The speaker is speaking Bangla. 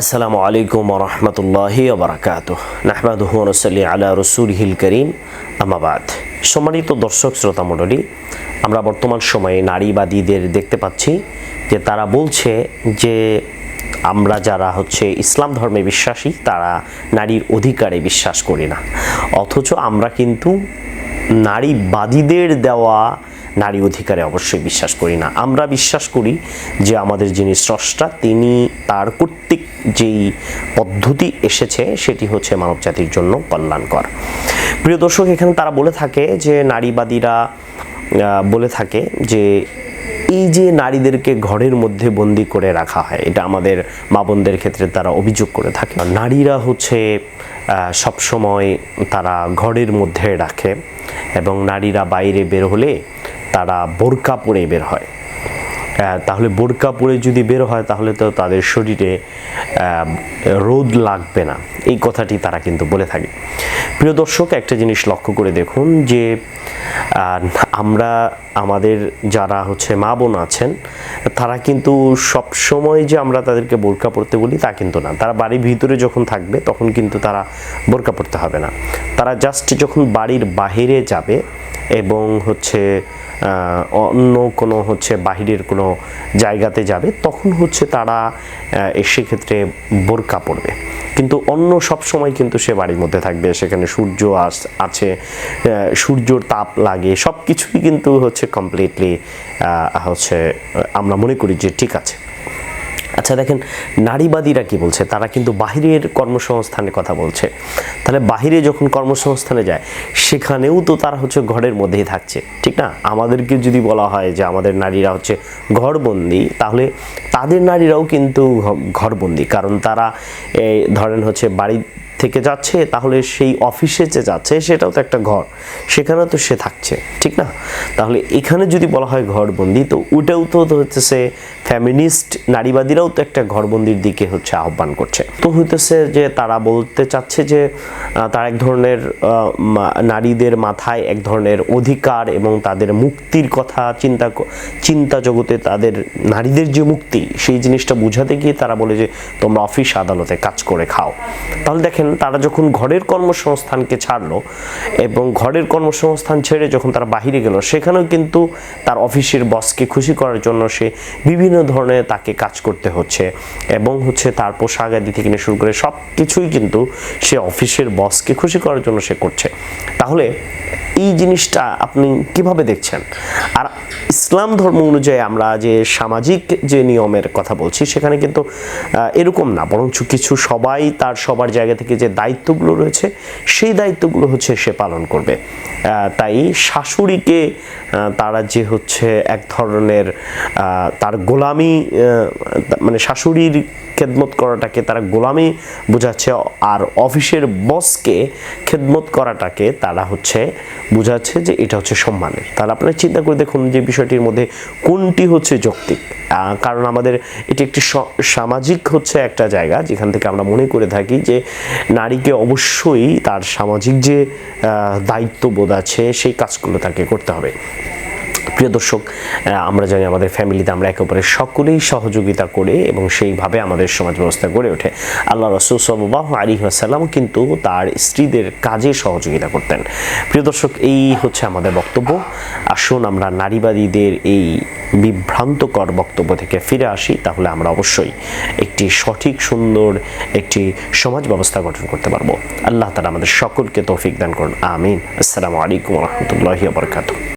আসসালামু আলাইকুম রহমতুল্লাহি ওবরাকাত নাহমাদুহ রসলি আলা রসুলহিল করিম। আমাবাদ সম্মানিত দর্শক, শ্রোতা মণ্ডলী, আমরা বর্তমান সময়ে নারীবাদীদের দেখতে পাচ্ছি যে তারা বলছে যে আমরা যারা হচ্ছে ইসলাম ধর্মে বিশ্বাসী, তারা নারীর অধিকারে বিশ্বাস করি না। অথচ আমরা কিন্তু নারীবাদীদের দেওয়া নারী অধিকারে অবশ্যই বিশ্বাস করি না। আমরা বিশ্বাস করি যে আমাদের যিনি স্রষ্টা, তিনি তার কর্তৃক যেই পদ্ধতি এসেছে, সেটি হচ্ছে মানব জাতির জন্য কল্যাণকর। প্রিয় দর্শক, এখানে তারা বলে থাকে যে, নারীবাদীরা বলে থাকে যে, এই যে নারীদেরকে ঘরের মধ্যে বন্দি করে রাখা হয়, এটা আমাদের মা বোনদের ক্ষেত্রে তারা অভিযোগ করে থাকে। নারীরা হচ্ছে সবসময় তারা ঘরের মধ্যে রাখে এবং নারীরা বাইরে বের হলে তারা বোরকা পরে বের হয়। তাহলে বোরকা পরে যদি বের হয়, তাহলে তো তাদের শরীরে রোদ লাগবে না। এই কথাটি তারা কিন্তু বলে থাকে। প্রিয় দর্শক, একটা জিনিস লক্ষ্য করে দেখুন যে আমরা, আমাদের যারা হচ্ছে মা বোন আছেন, তারা কিন্তু সব সময় যে আমরা তাদেরকে বোরকা পরতে বলি, তা কিন্তু না। তারা বাড়ির ভিতরে যখন থাকবে, তখন কিন্তু তারা বোরকা পরতে হবে না। তারা জাস্ট যখন বাড়ির বাহিরে যাবে এবং হচ্ছে অন্য কোনো হচ্ছে বাহিরের কোনো জায়গাতে যাবে, তখন হচ্ছে তারা সেক্ষেত্রে বোরকা পরবে। কিন্তু অন্য সব সময় কিন্তু সে বাড়ির মধ্যে থাকবে, সেখানে সূর্য আস, আছে সূর্যর তাপ লাগে সব কিছুই কিন্তু হচ্ছে কমপ্লিটলি হচ্ছে আমরা মনে করি যে ঠিক আছে। আচ্ছা দেখেন, নারীবাদীরা কি বলছে? তারা কিন্তু বাহিরের কর্মসংস্থানের কথা বলছে। তাহলে বাহিরে যখন কর্মসংস্থানে যায়, সেখানেও তো তারা হচ্ছে ঘরের মধ্যেই থাকছে, ঠিক না? আমাদেরকে যদি বলা হয় যে আমাদের নারীরা হচ্ছে ঘরবন্দি, তাহলে তাদের নারীরাও কিন্তু ঘরবন্দি। কারণ তারা ধরেন হচ্ছে বাড়ি থেকে যাচ্ছে, তাহলে সেই অফিসে যে যাচ্ছে, সেটাও তো একটা ঘর। সেখানেও তো সে থাকছে, ঠিক না? তাহলে এখানে যদি বলা হয় ঘরবন্দি, তো ওটাও তো হচ্ছে ফ্যামিনিস্ট নারীবাদীরাও তো একটা ঘরবন্দির দিকে হচ্ছে আহ্বান করছে। তো হইতেছে যে তারা বলতে চাচ্ছে যে তার এক ধরনের নারীদের মাথায় এক ধরনের অধিকার এবং তাদের মুক্তির কথা চিন্তা চিন্তা জগতে তাদের নারীদের যে মুক্তি, সেই জিনিসটা বোঝাতে গিয়ে তারা বলে যে, তোমরা অফিস আদালতে কাজ করে খাও। তাহলে দেখেন তারা যখন ঘরের কর্মসংস্থানকে ছাড়লো এবং ঘরের কর্মসংস্থান ছেড়ে যখন তারা বাহিরে গেল, সেখানেও কিন্তু তার অফিসের বসকে খুশি করার জন্য সে বিভিন্ন ধরনের তাকে কাজ করতে হচ্ছে এবং হচ্ছে তার পোশাক আদি থেকে নিয়ে শুরু করে সব কিছুই কিন্তু সে অফিসের বসকে খুশি করার জন্য সে করছে। তাহলে এই জিনিসটা আপনি কীভাবে দেখছেন? আর ইসলাম ধর্ম অনুযায়ী আমরা যে সামাজিক যে নিয়মের কথা বলছি, সেখানে কিন্তু এরকম না, বরঞ্চ কিছু সবাই তার সবার জায়গা থেকে যে দায়িত্বগুলো রয়েছে, সেই দায়িত্বগুলো হচ্ছে সে পালন করবে। তাই শাশুড়িকে তারা যে হচ্ছে এক ধরনের তার গোলামি মানে শাশুড়ির খেদমত করাটাকে তারা গোলামি বোঝাচ্ছে, আর অফিসের বসকে খেদমত করাটাকে তারা হচ্ছে বোঝাচ্ছে যে এটা হচ্ছে সম্মানের। তাহলে আপনারা চিন্তা করে দেখুন যে বিষয়টির মধ্যে কোনটি হচ্ছে যৌক্তিক। কারণ আমাদের এটি একটি সামাজিক হচ্ছে একটা জায়গা, যেখান থেকে আমরা মনে করে থাকি যে নারীকে অবশ্যই তার সামাজিক যে দায়িত্ববোধ আছে, সেই কাজগুলো তাকে করতে হবে। প্রিয় দর্শক আমরা জানি আমাদের ফ্যামিলিতে আমরা একে অপরের সকলেই সহযোগিতা করে এবং সেইভাবে আমাদের সমাজ ব্যবস্থা গড়ে ওঠে। আল্লাহ রসুল সাল্লাহ আলী কিন্তু তার স্ত্রীদের কাজে সহযোগিতা করতেন। প্রিয় দর্শক, এই হচ্ছে আমাদের বক্তব্য। আসুন আমরা নারীবাদীদের এই বিভ্রান্তকর বক্তব্য থেকে ফিরে আসি। তাহলে আমরা অবশ্যই একটি সঠিক, সুন্দর একটি সমাজ ব্যবস্থা গঠন করতে পারব। আল্লাহ তালা আমাদের সকলকে তৌফিক দান করুন। আমিন। আসসালামু আলাইকুম রহমতুল্লাহি বরকাত